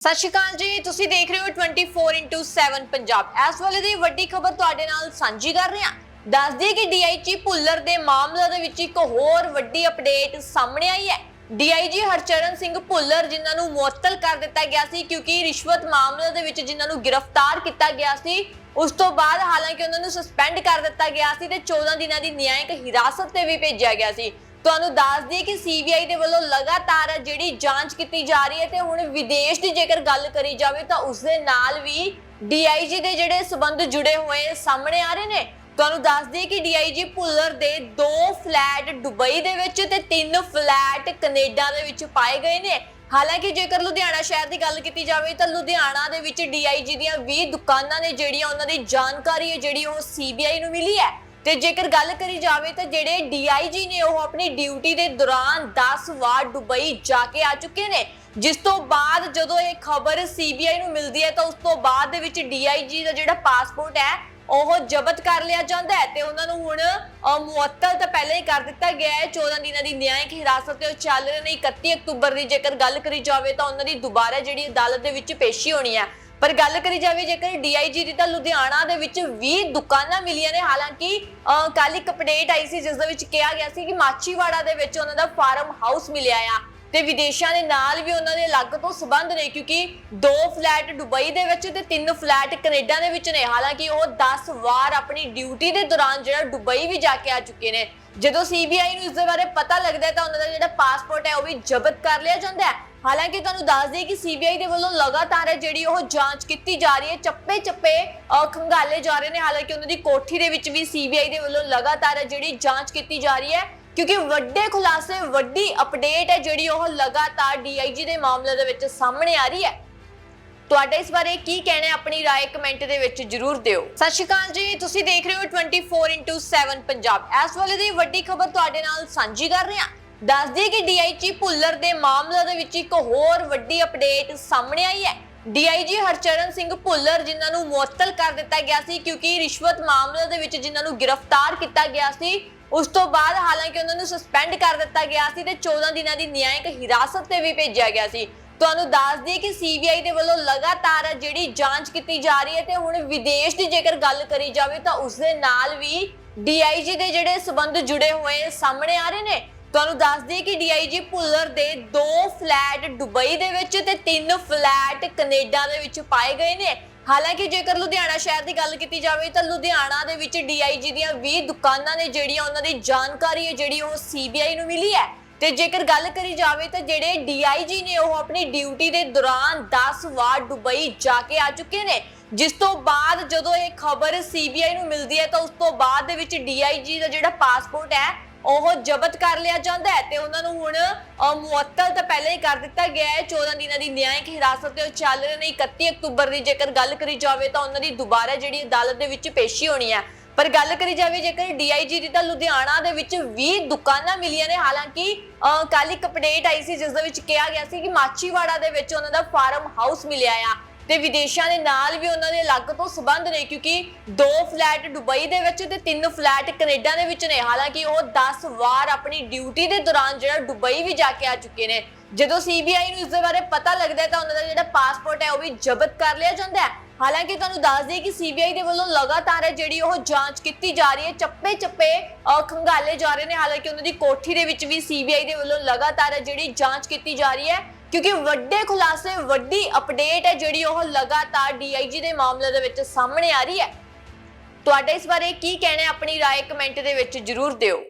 ਸਤਿ ਸ਼੍ਰੀ ਅਕਾਲ ਜੀ, ਤੁਸੀਂ ਦੇਖ ਰਹੇ ਹੋ 24/7 ਪੰਜਾਬ। ਇਸ ਵੇਲੇ ਦੀ ਵੱਡੀ ਖਬਰ ਤੁਹਾਡੇ ਨਾਲ ਸਾਂਝੀ ਕਰ ਰਹੇ। ਹਾਂ ਦੱਸ ਦਈਏ ਕਿ ਡੀਆਈਜੀ ਭੁੱਲਰ ਦੇ ਮਾਮਲੇ ਦੇ ਵਿੱਚ ਇੱਕ ਹੋਰ ਵੱਡੀ ਅਪਡੇਟ ਸਾਹਮਣੇ ਆਈ ਹੈ। ਡੀਆਈਜੀ ਹਰਚਰਨ ਸਿੰਘ ਭੁੱਲਰ, ਜਿਨ੍ਹਾਂ ਨੂੰ ਮੁਅੱਤਲ ਕਰ ਦਿੱਤਾ ਗਿਆ ਸੀ ਕਿਉਂਕਿ ਰਿਸ਼ਵਤ ਮਾਮਲੇ ਦੇ ਵਿੱਚ ਜਿਨ੍ਹਾਂ ਨੂੰ ਗ੍ਰਿਫਤਾਰ ਕੀਤਾ ਗਿਆ ਸੀ, ਉਸ ਤੋਂ ਬਾਅਦ ਹਾਲਾਂਕਿ ਉਹਨਾਂ ਨੂੰ ਸਸਪੈਂਡ ਕਰ ਦਿੱਤਾ ਗਿਆ ਸੀ ਤੇ 14 ਦਿਨਾਂ ਦੀ ਨਿਆਇਕ ਹਿਰਾਸਤ ਤੇ ਵੀ ਭੇਜਿਆ ਗਿਆ ਸੀ। ਤੁਹਾਨੂੰ ਦੱਸ ਦਈਏ ਕਿ ਸੀਬੀਆਈ ਦੇ ਵੱਲੋਂ ਲਗਾਤਾਰ ਜਿਹੜੀ ਜਾਂਚ ਕੀਤੀ ਜਾ ਰਹੀ ਹੈ ਤੇ ਹੁਣ ਵਿਦੇਸ਼ ਦੀ ਜੇਕਰ ਗੱਲ ਕਰੀ ਜਾਵੇ ਤਾਂ ਉਸ ਦੇ ਨਾਲ ਵੀ ਡੀਆਈਜੀ ਦੇ ਜਿਹੜੇ ਸਬੰਧ ਜੁੜੇ ਹੋਏ ਸਾਹਮਣੇ ਆ ਰਹੇ ਨੇ। ਤੁਹਾਨੂੰ ਦੱਸ ਦਈਏ ਕਿ ਡੀਆਈਜੀ ਭੁੱਲਰ ਦੇ ਦੋ ਫਲੈਟ ਦੁਬਈ ਦੇ ਵਿੱਚ ਤੇ ਤਿੰਨ ਫਲੈਟ ਕੈਨੇਡਾ ਦੇ ਵਿੱਚ ਪਾਏ ਗਏ ਨੇ। ਹਾਲਾਂਕਿ ਜੇਕਰ ਲੁਧਿਆਣਾ ਸ਼ਹਿਰ ਦੀ ਗੱਲ ਕੀਤੀ ਜਾਵੇ ਤਾਂ ਲੁਧਿਆਣਾ ਦੇ ਵਿੱਚ ਡੀਆਈਜੀ ਦੀਆਂ 20 ਦੁਕਾਨਾਂ ਨੇ ਜਿਹੜੀਆਂ ਉਹਨਾਂ ਦੀ ਜਾਣਕਾਰੀ ਹੈ ਜਿਹੜੀ ਉਹ ਸੀਬੀਆਈ ਨੂੰ ਮਿਲੀ ਹੈ। ਤੇ ਜੇਕਰ ਗੱਲ ਕਰੀ ਜਾਵੇ ਤਾਂ ਜਿਹੜੇ ਡੀਆਈਜੀ ਨੇ ਉਹ ਆਪਣੀ ਡਿਊਟੀ ਦੇ ਦੌਰਾਨ 10 ਵਾਰ ਦੁਬਈ ਜਾ ਕੇ ਆ ਚੁੱਕੇ ਨੇ। ਜਿਸ ਤੋਂ ਬਾਅਦ ਜਦੋਂ ਇਹ ਖਬਰ ਸੀਬੀਆਈ ਨੂੰ ਮਿਲਦੀ ਹੈ ਤਾਂ ਉਸ ਤੋਂ ਬਾਅਦ ਦੇ ਵਿੱਚ ਡੀਆਈਜੀ ਦਾ ਜਿਹੜਾ ਪਾਸਪੋਰਟ ਹੈ, ਉਹ ਜ਼ਬਤ ਕਰ ਲਿਆ ਜਾਂਦਾ ਹੈ ਤੇ ਉਹਨਾਂ ਨੂੰ ਹੁਣ ਮੁਅੱਤਲ ਤਾਂ ਪਹਿਲਾਂ ਹੀ ਕਰ ਦਿੱਤਾ ਗਿਆ ਹੈ। 14 ਦਿਨਾਂ ਦੀ ਨਿਆਇਕ ਹਿਰਾਸਤ ਤੇ ਉਹ ਚੱਲ ਰਹੇ ਨੇ। 31 ਅਕਤੂਬਰ ਦੀ ਜੇਕਰ ਗੱਲ ਕਰੀ ਜਾਵੇ ਤਾਂ ਉਹਨਾਂ ਦੀ ਦੁਬਾਰਾ ਜਿਹੜੀ ਅਦਾਲਤ ਦੇ ਵਿੱਚ ਪੇਸ਼ੀ ਹੋਣੀ ਹੈ ਪਰ ਗੱਲ ਕਰੀ ਜਾਵੇ, ਜੇਕਰ ਡੀਆਈਜੀ ਦੀ ਤਾਂ ਲੁਧਿਆਣਾ ਦੇ ਵਿੱਚ 20 ਦੁਕਾਨਾਂ ਮਿਲੀਆਂ ਨੇ। ਹਾਲਾਂਕਿ ਕੱਲ ਇੱਕ ਅਪਡੇਟ ਆਈ ਸੀ, ਜਿਸ ਦੇ ਵਿੱਚ ਕਿਹਾ ਗਿਆ ਸੀ ਕਿ ਮਾਚੀਵਾੜਾ ਦੇ ਵਿੱਚ ਉਹਨਾਂ ਦਾ ਫਾਰਮ ਹਾਊਸ ਮਿਲਿਆ ਆ। ਤੇ ਵਿਦੇਸ਼ਾਂ ਦੇ ਨਾਲ ਵੀ ਉਹਨਾਂ ਦੇ ਅਲੱਗ ਤੋਂ ਸਬੰਧ ਨੇ ਕਿਉਂਕਿ ਦੋ ਫਲੈਟ ਦੁਬਈ ਦੇ ਵਿੱਚ ਤੇ ਤਿੰਨ ਫਲੈਟ ਕੈਨੇਡਾ ਦੇ ਵਿੱਚ ਨੇ। ਹਾਲਾਂਕਿ ਉਹ 10 ਵਾਰ ਆਪਣੀ ਡਿਊਟੀ ਦੇ ਦੌਰਾਨ ਜਿਹੜਾ ਦੁਬਈ ਵੀ ਜਾ ਕੇ ਆ ਚੁੱਕੇ ਨੇ। ਜਦੋਂ ਸੀਬੀਆਈ ਨੂੰ ਇਸ ਦੇ ਬਾਰੇ ਪਤਾ ਲੱਗਦਾ ਹੈ ਤਾਂ ਉਹਨਾਂ ਦਾ ਜਿਹੜਾ ਪਾਸਪੋਰਟ ਹੈ ਉਹ ਵੀ ਜ਼ਬਤ ਕਰ ਲਿਆ ਜਾਂਦਾ ਹੈ। ਹਾਲਾਂਕਿ ਤੁਹਾਨੂੰ ਦੱਸ ਦਈਏ ਕਿ ਸੀਬੀਆਈ ਦੇ ਵੱਲੋਂ ਲਗਾਤਾਰ ਹੈ ਜਿਹੜੀ ਉਹ ਜਾਂਚ ਕੀਤੀ ਜਾ ਰਹੀ ਹੈ ਚੱਪੇ ਚੱਪੇ ਅਹ, ਖੰਗਾਲੇ ਜਾ ਰਹੇ ਨੇ। ਹਾਲਾਂਕਿ ਉਹਨਾਂ ਦੀ ਕੋਠੀ ਦੇ ਵਿੱਚ ਵੀ ਸੀਬੀਆਈ ਦੇ ਵੱਲੋਂ ਲਗਾਤਾਰ ਜਿਹੜੀ ਜਾਂਚ ਕੀਤੀ ਜਾ ਰਹੀ ਹੈ। ਕਿਉਂਕਿ ਵੱਡੇ ਖੁਲਾਸੇ ਵੱਡੀ ਅਪਡੇਟ ਹੈ ਜਿਹੜੀ ਉਹ ਲਗਾਤਾਰ ਡੀਆਈਜੀ ਦੇ ਮਾਮਲੇ ਦੇ ਵਿੱਚ ਸਾਹਮਣੇ ਆ ਰਹੀ ਹੈ ਤੁਹਾਡਾ ਇਸ ਬਾਰੇ ਕੀ ਕਹਿਣਾ ਹੈ ਆਪਣੀ رائے ਕਮੈਂਟ ਦੇ ਵਿੱਚ ਜਰੂਰ ਦਿਓ ਸਤਿ ਸ਼੍ਰੀ ਅਕਾਲ ਜੀ ਤੁਸੀਂ ਦੇਖ ਰਹੇ ਹੋ 24/7 ਪੰਜਾਬ ਇਸ ਵੇਲੇ ਦੀ ਵੱਡੀ ਖਬਰ ਤੁਹਾਡੇ ਨਾਲ ਸਾਂਝੀ ਕਰ ਰਹੇ ਹਾਂ ਦੱਸ ਦਈਏ ਕਿ ਡੀਆਈਜੀ ਭੁੱਲਰ ਦੇ ਮਾਮਲੇ ਦੇ ਵਿੱਚ ਇੱਕ ਹੋਰ ਵੱਡੀ ਅਪਡੇਟ ਸਾਹਮਣੇ ਆਈ ਹੈ ਡੀਆਈਜੀ ਹਰਚਰਨ ਸਿੰਘ ਭੁੱਲਰ, ਜਿਨ੍ਹਾਂ ਨੂੰ ਮੁਅੱਤਲ ਕਰ ਦਿੱਤਾ ਗਿਆ ਸੀ ਕਿਉਂਕਿ ਰਿਸ਼ਵਤ ਮਾਮਲੇ ਦੇ ਵਿੱਚ ਜਿਨ੍ਹਾਂ ਨੂੰ ਗ੍ਰਿਫਤਾਰ ਕੀਤਾ ਗਿਆ ਸੀ, ਉਸ ਤੋਂ ਬਾਅਦ ਹਾਲਾਂਕਿ ਉਹਨਾਂ ਨੂੰ ਸਸਪੈਂਡ ਕਰ ਦਿੱਤਾ ਗਿਆ ਸੀ ਤੇ 14 ਦਿਨਾਂ ਦੀ ਨਿਆਇਕ ਹਿਰਾਸਤ ਤੇ ਵੀ ਭੇਜਿਆ ਗਿਆ ਸੀ। ਤੁਹਾਨੂੰ ਦੱਸ ਦਈਏ ਕਿ ਸੀਬੀਆਈ ਦੇ ਵੱਲੋਂ ਲਗਾਤਾਰ ਜਿਹੜੀ ਜਾਂਚ ਕੀਤੀ ਜਾ ਰਹੀ ਹੈ ਤੇ ਹੁਣ ਵਿਦੇਸ਼ ਦੀ ਜੇਕਰ ਗੱਲ ਕਰੀ ਜਾਵੇ ਤਾਂ ਉਸ ਦੇ ਨਾਲ ਵੀ ਡੀਆਈਜੀ ਦੇ ਜਿਹੜੇ ਸਬੰਧ ਜੁੜੇ ਹੋਏ ਸਾਹਮਣੇ ਆ ਰਹੇ ਨੇ। ਤੁਹਾਨੂੰ ਦੱਸ ਦਈਏ ਕਿ ਡੀਆਈਜੀ ਭੁੱਲਰ ਦੇ ਦੋ ਫਲੈਟ ਦੁਬਈ ਦੇ ਵਿੱਚ ਤੇ ਤਿੰਨ ਫਲੈਟ ਕੈਨੇਡਾ ਦੇ ਵਿੱਚ ਪਾਏ ਗਏ ਨੇ। ਹਾਲਾਂਕਿ ਜੇਕਰ ਲੁਧਿਆਣਾ ਸ਼ਹਿਰ ਦੀ ਗੱਲ ਕੀਤੀ ਜਾਵੇ ਤਾਂ ਲੁਧਿਆਣਾ ਦੇ ਵਿੱਚ ਡੀਆਈਜੀ ਦੀਆਂ 20 ਦੁਕਾਨਾਂ ਨੇ ਜਿਹੜੀਆਂ ਉਹਨਾਂ ਦੀ ਜਾਣਕਾਰੀ ਹੈ, ਜਿਹੜੀ ਉਹ ਸੀਬੀਆਈ ਨੂੰ ਮਿਲੀ ਹੈ। ਤੇ ਜੇਕਰ ਗੱਲ ਕਰੀ ਜਾਵੇ ਤਾਂ ਜਿਹੜੇ ਡੀਆਈਜੀ ਨੇ ਉਹ ਆਪਣੀ ਡਿਊਟੀ ਦੇ ਦੌਰਾਨ 10 ਵਾਰ ਦੁਬਈ ਜਾ ਕੇ ਆ ਚੁੱਕੇ ਨੇ। ਜਿਸ ਤੋਂ ਬਾਅਦ ਜਦੋਂ ਇਹ ਖਬਰ ਸੀਬੀਆਈ ਨੂੰ ਮਿਲਦੀ ਹੈ ਤਾਂ ਉਸ ਤੋਂ ਬਾਅਦ ਦੇ ਵਿੱਚ ਡੀਆਈਜੀ ਦਾ ਜਿਹੜਾ ਪਾਸਪੋਰਟ ਹੈ ਉਹ ਜ਼ਬਤ ਕਰ ਲਿਆ ਜਾਂਦਾ ਹੈ ਤੇ ਉਹਨਾਂ ਨੂੰ ਹੁਣ ਮੁਅੱਤਲ ਤਾਂ ਪਹਿਲਾਂ ਹੀ ਕਰ ਦਿੱਤਾ ਗਿਆ ਹੈ। 14 ਦਿਨਾਂ ਦੀ ਨਿਆਇਕ ਹਿਰਾਸਤ ਤੇ ਉਹ ਚੱਲ ਰਹੇ ਨੇ। 31 ਅਕਤੂਬਰ ਦੀ ਜੇਕਰ ਗੱਲ ਕਰੀ ਜਾਵੇ ਤਾਂ ਉਹਨਾਂ ਦੀ ਦੁਬਾਰਾ ਜਿਹੜੀ ਅਦਾਲਤ ਦੇ ਵਿੱਚ ਪੇਸ਼ੀ ਹੋਣੀ ਹੈ। ਪਰ ਗੱਲ ਕਰੀ ਜਾਵੇ, ਜੇਕਰ ਡੀਆਈਜੀ ਦੀ ਤਾਂ ਲੁਧਿਆਣਾ ਦੇ ਵਿੱਚ 20 ਦੁਕਾਨਾਂ ਮਿਲੀਆਂ ਨੇ। ਹਾਲਾਂਕਿ ਕੱਲ ਇੱਕ ਅਪਡੇਟ ਆਈ ਸੀ, ਜਿਸ ਦੇ ਵਿੱਚ ਕਿਹਾ ਗਿਆ ਸੀ ਕਿ ਮਾਚੀਵਾੜਾ ਦੇ ਵਿੱਚ ਉਹਨਾਂ ਦਾ ਫਾਰਮ ਹਾਊਸ ਮਿਲਿਆ ਆ। ਤੇ ਵਿਦੇਸ਼ਾਂ ਦੇ ਨਾਲ ਵੀ ਉਹਨਾਂ ਦੇ ਅਲੱਗ ਤੋਂ ਸਬੰਧ ਨੇ ਕਿਉਂਕਿ ਦੋ ਫਲੈਟ ਦੁਬਈ ਦੇ ਵਿੱਚ ਤੇ ਤਿੰਨ ਫਲੈਟ ਕੈਨੇਡਾ ਦੇ ਵਿੱਚ ਨੇ। ਹਾਲਾਂਕਿ ਉਹ 10 ਵਾਰ ਆਪਣੀ ਡਿਊਟੀ ਦੇ ਦੌਰਾਨ ਜਿਹੜਾ ਦੁਬਈ ਵੀ ਜਾ ਕੇ ਆ ਚੁੱਕੇ ਨੇ। ਜਦੋਂ ਸੀਬੀਆਈ ਨੂੰ ਇਸ ਦੇ ਬਾਰੇ ਪਤਾ ਲੱਗਦਾ ਹੈ ਤਾਂ ਉਹਨਾਂ ਦਾ ਜਿਹੜਾ ਪਾਸਪੋਰਟ ਹੈ ਉਹ ਵੀ ਜ਼ਬਤ ਕਰ ਲਿਆ ਜਾਂਦਾ ਹੈ। ਹਾਲਾਂਕਿ ਤੁਹਾਨੂੰ ਦੱਸ ਦਈਏ ਕਿ ਸੀਬੀਆਈ ਦੇ ਵੱਲੋਂ ਲਗਾਤਾਰ ਹੈ ਜਿਹੜੀ ਉਹ ਜਾਂਚ ਕੀਤੀ ਜਾ ਰਹੀ ਹੈ ਚੱਪੇ ਚੱਪੇ ਅਹ, ਖੰਗਾਲੇ ਜਾ ਰਹੇ ਨੇ। ਹਾਲਾਂਕਿ ਉਹਨਾਂ ਦੀ ਕੋਠੀ ਦੇ ਵਿੱਚ ਵੀ ਸੀਬੀਆਈ ਦੇ ਵੱਲੋਂ ਲਗਾਤਾਰ ਹੈ ਜਿਹੜੀ ਜਾਂਚ ਕੀਤੀ ਜਾ ਰਹੀ ਹੈ। ਕਿਉਂਕਿ ਵੱਡੇ ਖੁਲਾਸੇ ਵੱਡੀ ਅਪਡੇਟ ਹੈ ਜਿਹੜੀ ਉਹ ਲਗਾਤਾਰ ਡੀਆਈਜੀ ਦੇ ਮਾਮਲੇ ਦੇ ਵਿੱਚ ਸਾਹਮਣੇ ਆ ਰਹੀ ਹੈ ਤੁਹਾਡਾ ਇਸ ਬਾਰੇ ਕੀ ਕਹਿਣਾ ਹੈ ਆਪਣੀ رائے ਕਮੈਂਟ ਦੇ ਵਿੱਚ ਜਰੂਰ ਦਿਓ